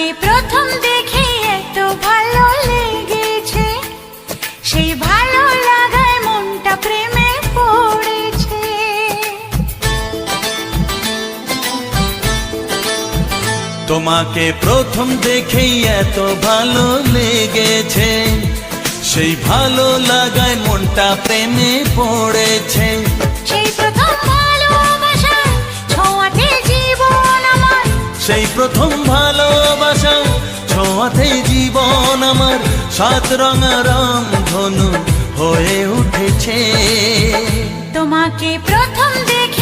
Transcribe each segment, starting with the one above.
তোমাকে প্রথম দেখে এত ভালো লেগেছে। সেই ভালো লাগায় মনটা প্রেমে পড়েছে। তোমাকে প্রথম দেখেই এত ভালো লেগেছে। সেই ভালো লাগায় মনটা প্রেমে পড়েছে। সেই প্রথম ভালোবাসায় ছোঁয়াতে জীবন আমার। সেই প্রথম আমার রঙ রাম ধনু হয়ে উঠেছে। তোমাকে প্রথম দেখে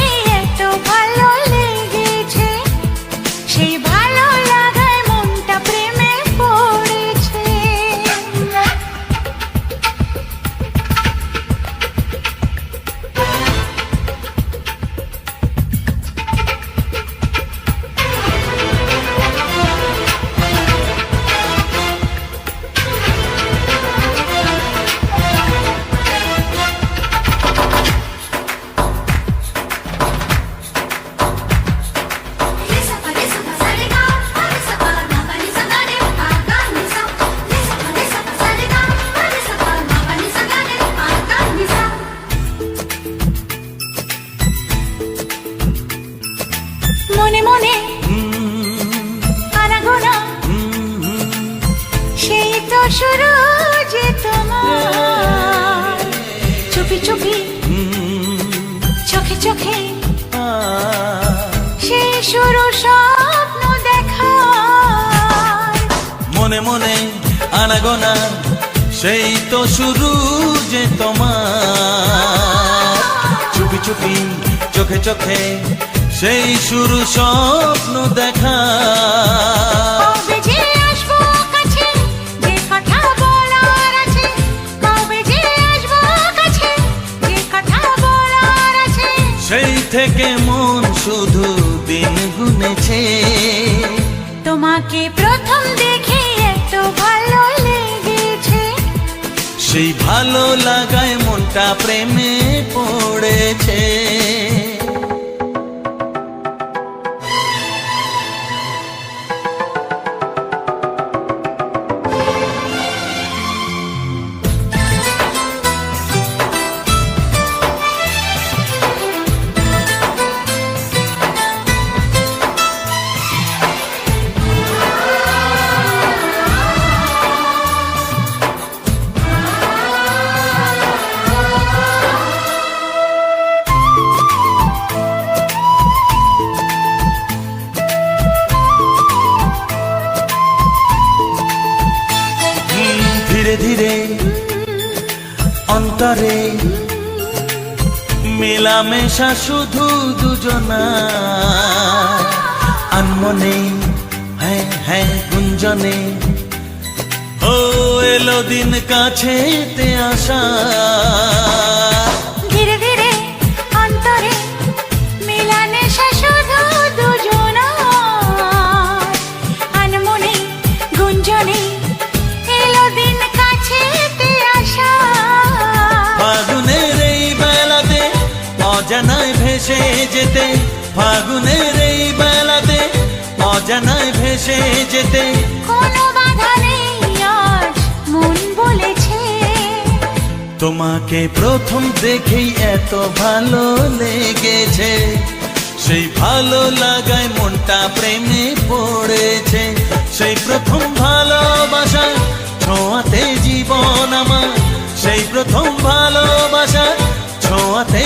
শুরু যে তোমার। চুপি চুপি চোখে চোখে সেই শুরু স্বপ্ন দেখা মনে মনে আনাগোনা, সেই তো শুরু যে তোমার। চুপি চুপি, চোখে চোখে সেই শুরু স্বপ্ন দেখা। থেকে মন শুধু দিন গুনেছে। তোমাকে প্রথম দেখে এত ভালো লেগেছে। সেই ভালো লাগায় মনটা প্রেমে পড়েছে। ধীরে ধীরে অন্তরে মেলামেশা শুধু দুজনা। আনমনে হ্যাঁ হ্যাঁ গুঞ্জনে। ও, এলো দিন কাছেতে আসা। ভেসে যেতে ফাগুনের এই বেলাতে অজানায় ভেসে যেতে। কোনো বাধা নেই আজ মন বলেছে। তোমাকে প্রথম দেখেই এত ভালো লেগেছে। সেই ভালো লাগায় মনটা প্রেমে পড়েছে। সেই প্রথম ভালোবাসা ছোঁয়াতে জীবন আমার। সেই প্রথম ভালোবাসা ছোঁয়াতে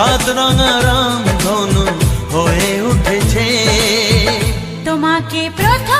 আমার রঙা রাম ধনু হয়ে উঠেছে। তোমাকে প্রথম